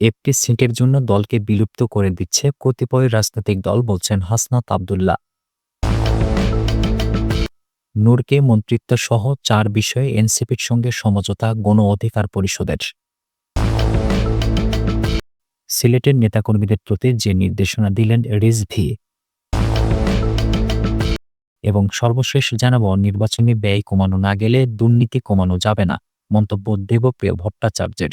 একটি সিটের জন্য দলকে বিলুপ্ত করে দিচ্ছে কতিপয় রাজনৈতিক দল বলছেন হাসনাত আবদুল্লাহ। নূরকে মন্ত্রিত্ব সহ চার বিষয়ে এনসিপির সঙ্গে সমঝোতা গণ অধিকার পরিষদের। সিলেটের নেতাকর্মীদের প্রতি যে নির্দেশনা দিলেন রিজভি এবং সর্বশেষ জানাব, নির্বাচনী ব্যয় কমানো না গেলে দুর্নীতি কমানো যাবে না, মন্তব্য দেবপ্রিয় ভট্টাচার্যের।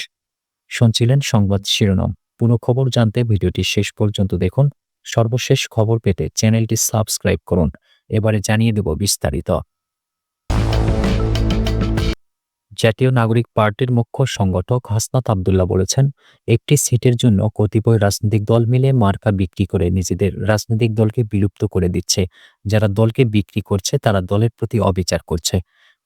শুনছিলেন সংবাদ শিরোনাম। পুরো খবর জানতে ভিডিওটি শেষ পর্যন্ত দেখুন। সর্বশেষ খবর পেতে চ্যানেলটি সাবস্ক্রাইব করুন। এবারে জানিয়ে দেব বিস্তারিত। জাতীয় নাগরিক পার্টির মুখ্য সংগঠক হাসনাত আবদুল্লাহ বলেছেন, একটি সিটের জন্য কতিপয় রাজনৈতিক দল মিলে মার্কা বিক্রি করে নিজেদের রাজনৈতিক দলকে বিলুপ্ত করে দিচ্ছে। যারা দলকে বিক্রি করছে, তারা দলের প্রতি অবিচার করছে।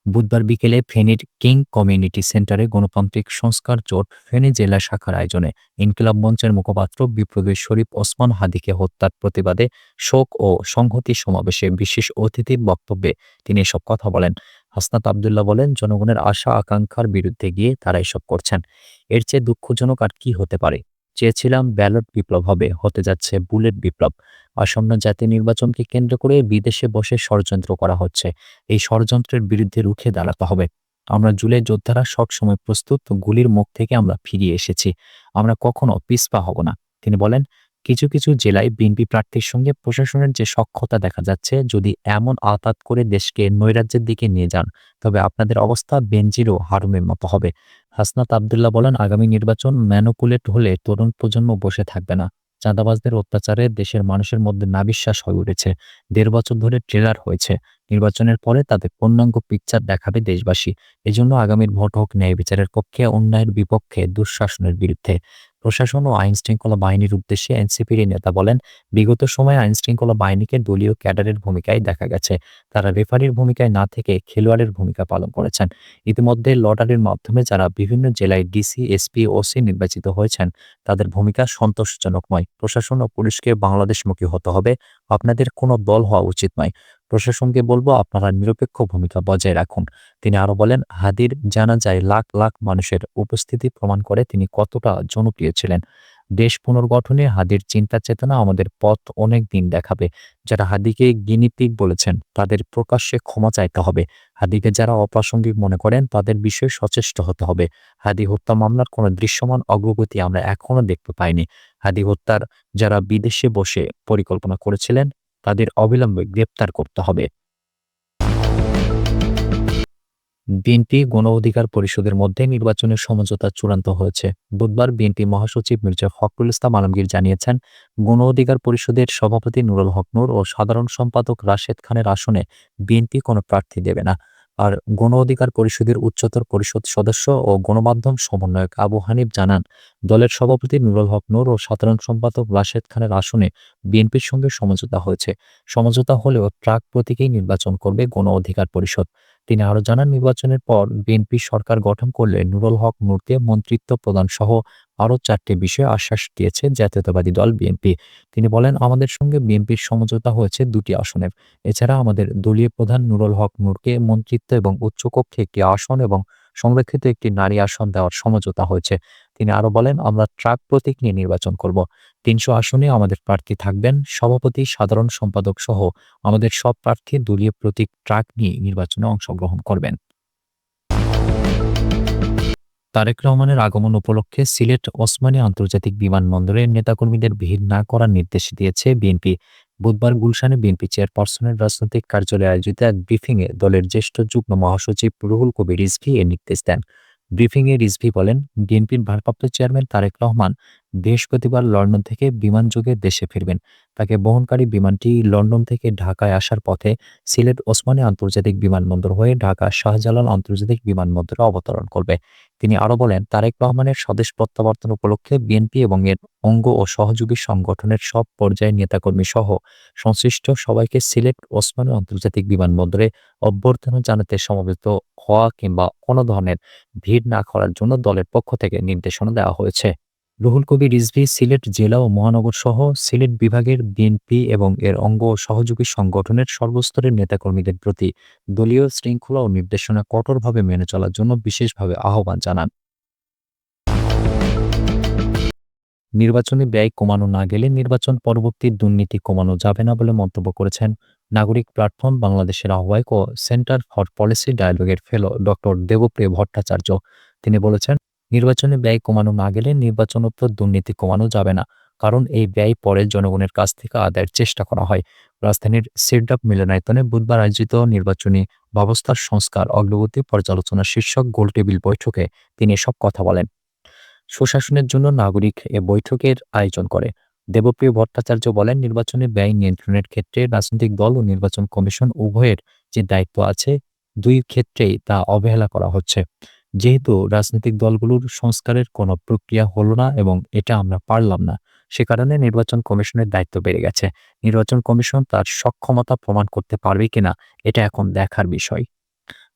বুধবার বিকেলে ফেনীর কিং কমিউনিটি সেন্টারে গণতান্ত্রিক সংস্কার জোট ফেনী জেলা শাখার আয়োজনে ইনকিলাব মঞ্চের মুখপাত্র বিপ্লবী শরীফ ওসমান হাদিকে হত্যার প্রতিবাদে শোক ও সংহতি সমাবেশে বিশেষ অতিথির বক্তব্যে তিনি এসব কথা বলেন। হাসনাত আবদুল্লাহ বলেন, জনগণের আশা আকাঙ্ক্ষার বিরুদ্ধে গিয়ে তারা এসব করছেন। এর চেয়ে দুঃখজনক আর কি হতে পারে? চেয়েছিলাম ব্যালট বিপ্লব হবে, হতে যাচ্ছে বুলেট বিপ্লব। আসন্ন জাতীয় নির্বাচনকে কেন্দ্র করে বিদেশে বসে ষড়যন্ত্র করা হচ্ছে। এই ষড়যন্ত্রের বিরুদ্ধে রুখে দাঁড়াতে হবে। আমরা জুলাই যোদ্ধারা সবসময় প্রস্তুত, গুলির মুখ থেকে আমরা ফিরিয়ে এসেছি। আমরা কখনো পিসপা হব না। তিনি বলেন কিছু কিছু জেলায় বিএনপি প্রার্থীর সঙ্গে প্রশাসনের যে সক্ষতা দেখা যাচ্ছে, যদি এমন আতাত করে দেশকে নৈরাজ্যের দিকে নিয়ে যান, তবে আপনাদের অবস্থা বেঞ্জিরও হারুমের মতো হবে। হাসনাত আবদুল্লাহ বলেন, আগামী নির্বাচন ম্যানুকুলেট হলে তরুণ প্রজন্ম বসে থাকবে না। চাঁদাবাজদের অত্যাচারে দেশের মানুষের মধ্যে নাবিশ্বাস হয়ে উঠেছে। দেড় বছর ধরে ট্রেলার হয়েছে। নির্বাচনের পরে তাদের পূর্ণাঙ্গ পিকচার দেখাবে দেশবাসী। এজন্য আগামীর ভোট হোক, ন্যায় বিচারের পক্ষে, অন্যায়ের বিপক্ষে, দুঃশাসনের বিরুদ্ধে। প্রশাসন ও আইন শৃঙ্খলা বাহিনীর উদ্দেশ্যে এনসিপির নেতা বলেন, বিগত সময়ে আইন শৃঙ্খলা বাহিনীকে দলীয় ক্যাডারের ভূমিকায় দেখা গেছে। তারা রেফারির ভূমিকায় না থেকে খেলোয়াড়ের ভূমিকা পালন করেছেন। ইতিমধ্যে লটারির মাধ্যমে যারা বিভিন্ন জেলায় ডিসি, এসপি, ওসি নির্বাচিত হয়েছেন, তাদের ভূমিকা সন্তোষজনক নয় প্রশাসন ও পুলিশকে বাংলাদেশমুখী হতে হবে। আপনাদের কোনো দল হওয়া উচিত নয়। প্রশাসনকে বলব, আপনারা নিরপেক্ষ ভূমিকা বজায় রাখুন। তিনি আরও বলেন, হাদির জানা যায় লাখ লাখ মানুষের উপস্থিতি প্রমাণ করে তিনি কতটা জনপ্রিয় ছিলেন। দেশ পুনর্গঠনে হাদির চিন্তা চেতনা আমাদের পথ অনেক দিন দেখাবে। যারা হাদিকে গিনিপিক বলেছেন, তাদের প্রকাশ্যে ক্ষমা চাইতে হবে। হাদিকে যারা অপ্রাসঙ্গিক মনে করেন, তাদের বিষয়ে সচেষ্ট হতে হবে। হাদি হত্যা মামলার কোনো দৃশ্যমান অগ্রগতি আমরা এখনও দেখতে পাইনি। হাদি হত্যার যারা বিদেশে বসে পরিকল্পনা করেছিলেন তাদের অবিলম্বে গ্রেপ্তার করতে হবে। বিএনপি গণ অধিকার পরিষদের মধ্যে নির্বাচনের সমঝোতা চূড়ান্ত হয়েছে। বুধবার বিএনপি মহাসচিব মির্জা ফখরুল ইসলাম আলমগীর জানিয়েছেন, গণ অধিকার পরিষদের সভাপতি নুরুল হকনুর ও সাধারণ সম্পাদক রাশেদ খানের আসনে বিএনপি কোনো প্রার্থী দেবে না। আর গণ অধিকার পরিষদের উচ্চতর পরিষদ সদস্য ও গণমাধ্যম সমন্বয়ক আবু হানিফ জানান, দলের সভাপতি নুরুল হক নূর ও সাধারণ সম্পাদক রাশেদ খানের আসনে বিএনপির সঙ্গে সমঝোতা হয়েছে। সমঝোতা হলেও ট্রাক প্রতীকেই নির্বাচন করবে গণ অধিকার পরিষদ। তিনি আরও জানান, নির্বাচনের পর বিএনপি সরকার গঠন করলে নুরুল হক নূরকে মন্ত্রিত্ব প্রদান সহ আরও চারটি বিষয়ে আশ্বাস দিয়েছে জাতীয়তাবাদী দল বিএনপি। তিনি বলেন, আমাদের সঙ্গে বিএনপির সমঝোতা হয়েছে দুটি আসনের। এছাড়া আমাদের দলীয় প্রধান নুরুল হক নূরকে মন্ত্রিত্ব এবং উচ্চকক্ষে একটি আসন এবং সংরক্ষিত একটি নারী আসন দেওয়ার সমঝোতা হয়েছে। তিনি আরও বলেন, আমরা ট্রাক প্রতীক নিয়ে নির্বাচন করব। তিনশো আসনে আমাদের প্রার্থী থাকবেন, সভাপতি, সাধারণ সম্পাদক সহ আমাদের সব প্রার্থী দলীয় প্রতীক ট্রাক নিয়ে নির্বাচনে অংশগ্রহণ করবেন। তারেক রহমানের আগমন উপলক্ষে সিলেট ওসমানী আন্তর্জাতিক বিমানবন্দরে নেতাকর্মীদের ভিড় না করার নির্দেশ দিয়েছে বিএনপি। বুধবার গুলশানে বিএনপি চেয়ারপারসনের রাজনৈতিক কার্যালয়ে আয়োজিত এক ব্রিফিংয়ে দলের জ্যেষ্ঠ যুগ্ম মহাসচিব রুহুল কবির রিজভি এর নির্দেশ দেন। ব্রিফিংয়ে রিজভি বলেন, বিএনপির ভারপ্রাপ্ত চেয়ারম্যান তারেক রহমান বৃহস্পতিবার লন্ডন থেকে বিমানযোগে দেশে ফিরবেন। তাকে বহনকারী বিমানটি লন্ডন থেকে ঢাকায় আসার পথে সিলেট ওসমানী আন্তর্জাতিক বিমানবন্দর হয়ে ঢাকা শাহজালাল আন্তর্জাতিক বিমানবন্দরে অবতরণ করবে। তিনি আরও বলেন, তারেক রহমানের স্বদেশ প্রত্যাবর্তন উপলক্ষে বিএনপি এবং এর অঙ্গ ও সহযোগী সংগঠনের সব পর্যায়ের নেতাকর্মী সহ সংশ্লিষ্ট সবাইকে সিলেট ওসমানী আন্তর্জাতিক বিমানবন্দরে অভ্যর্থনা জানাতে সমবেত হওয়া কিংবা কোনো ধরনের ভিড় না করার জন্য দলের পক্ষ থেকে নির্দেশনা দেওয়া হয়েছে। রুহুল কবির রিজভি সিলেট জেলা ও মহানগর সহ সিলেট বিভাগের বিএনপি এবং এর অঙ্গ ও সহযোগী সংগঠনের সর্বস্তরের নেতাকর্মীদের প্রতি দলীয় শৃঙ্খলা ও নির্দেশনা কঠোরভাবে মেনে চলার জন্য বিশেষভাবে আহ্বান জানান। নির্বাচনী ব্যয় কমানো না গেলে নির্বাচন পরবর্তী দুর্নীতি কমানো যাবে না বলে মন্তব্য করেছেন নাগরিক প্ল্যাটফর্ম বাংলাদেশের আহ্বায়ক ও সেন্টার ফর পলিসি ডায়ালগের ফেলো ডক্টর দেবপ্রিয় ভট্টাচার্য। তিনি বলেছেন, নির্বাচনে ব্যয় কমানো না গেলে নির্বাচনোত্তর দুর্নীতি কমানো যাবে না, কারণ এই ব্যয় পরে জনগণের কাছ থেকে আদায়ের চেষ্টা করা হয়। রাজধানীর সিরডাপ মিলনায়তনে বুধবার আয়োজিত নির্বাচনী ব্যবস্থার সংস্কার, অগ্রগতি পর্যালোচনা শীর্ষক গোলটেবিল বৈঠকে তিনি এসব কথা বলেন। সুশাসনের জন্য নাগরিক এ বৈঠকের আয়োজন করে। দেবপ্রিয় ভট্টাচার্য বলেন, নির্বাচনে ব্যয় নিয়ন্ত্রণের ক্ষেত্রে রাজনৈতিক দল ও নির্বাচন কমিশন উভয়ের যে দায়িত্ব আছে, দুই ক্ষেত্রেই তা অবহেলা করা হচ্ছে। যেহেতু রাজনৈতিক দলগুলোর সংস্কারের কোনো প্রক্রিয়া হলো না এবং এটা আমরা পারলাম না, সে কারণে নির্বাচন কমিশনের দায়িত্ব বেড়ে গেছে। নির্বাচন কমিশন তার সক্ষমতা প্রমাণ করতে পারবে কিনা, এটা এখন দেখার বিষয়।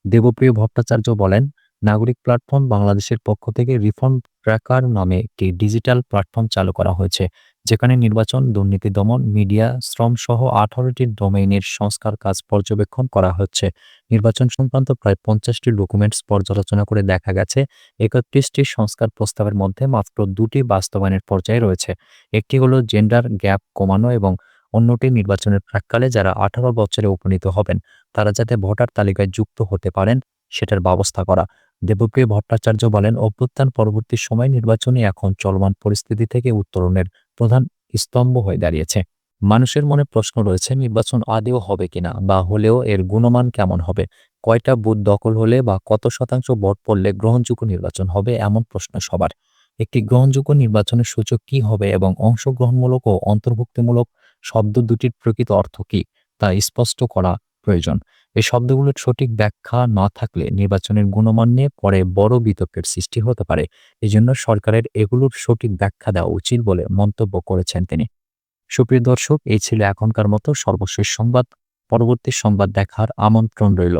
দেবপ্রিয় ভট্টাচার্য বলেন, নাগরিক প্ল্যাটফর্ম বাংলাদেশের পক্ষ থেকে রিফর্ম ট্র্যাকার নামে একটি ডিজিটাল প্ল্যাটফর্ম চালু করা হয়েছে। যেখানে নির্বাচন, দুর্নীতি দমন, মিডিয়া, শ্রম সহ আঠারোটি ডোমেইনের সংস্কার কাজ পর্যবেক্ষণ করা হচ্ছে। নির্বাচন সংক্রান্ত প্রায় পঞ্চাশটি ডকুমেন্টস পর্যালোচনা করে দেখা গেছে। একত্রিশটি সংস্কার প্রস্তাবের মধ্যে মাত্র দুটি বাস্তবায়নের পর্যায়ে রয়েছে। একটি হলো জেন্ডার গ্যাপ কমানো এবং অন্যটি নির্বাচনের প্রাককালে যারা আঠারো বছরে উপনীত হবেন, তারা যাতে ভোটার তালিকায় যুক্ত হতে পারেন, সেটার ব্যবস্থা করা। দেবপ্রিয় ভট্টাচার্য বলেন, অভ্যুত্থান পরবর্তী সময় নির্বাচনে এখন চলমান পরিস্থিতি থেকে উত্তরণের প্রধান স্তম্ভ হয়ে দাঁড়িয়েছে। মানুষের মনে প্রশ্ন রয়েছে, নির্বাচন আদেও হবে কিনা বা হলেও এর গুণমান কেমন হবে? কয়টা বুথ দখল হলে বা কত শতাংশ ভোট পড়লে গ্রহণযোগ্য নির্বাচন হবে এমন প্রশ্ন সবার। একটি গ্রহণযোগ্য নির্বাচনের সূচক কি হবে এবং অংশগ্রহণমূলক ও অন্তর্ভুক্তিমূলক শব্দ দুটির প্রকৃত অর্থ কি তা স্পষ্ট করা প্রয়োজন। এই শব্দগুলোর সঠিক ব্যাখ্যা না থাকলে নির্বাচনের গুণমান নিয়ে পরে বড় বিতর্কের সৃষ্টি হতে পারে। এজন্য সরকারের এগুলোর সঠিক ব্যাখ্যা দেওয়া উচিত বলে মন্তব্য করেছেন তিনি। সুপ্রিয় দর্শক, এই ছিল এখনকার মতো সর্বশেষ সংবাদ। পরবর্তী সংবাদ দেখার আমন্ত্রণ রইল।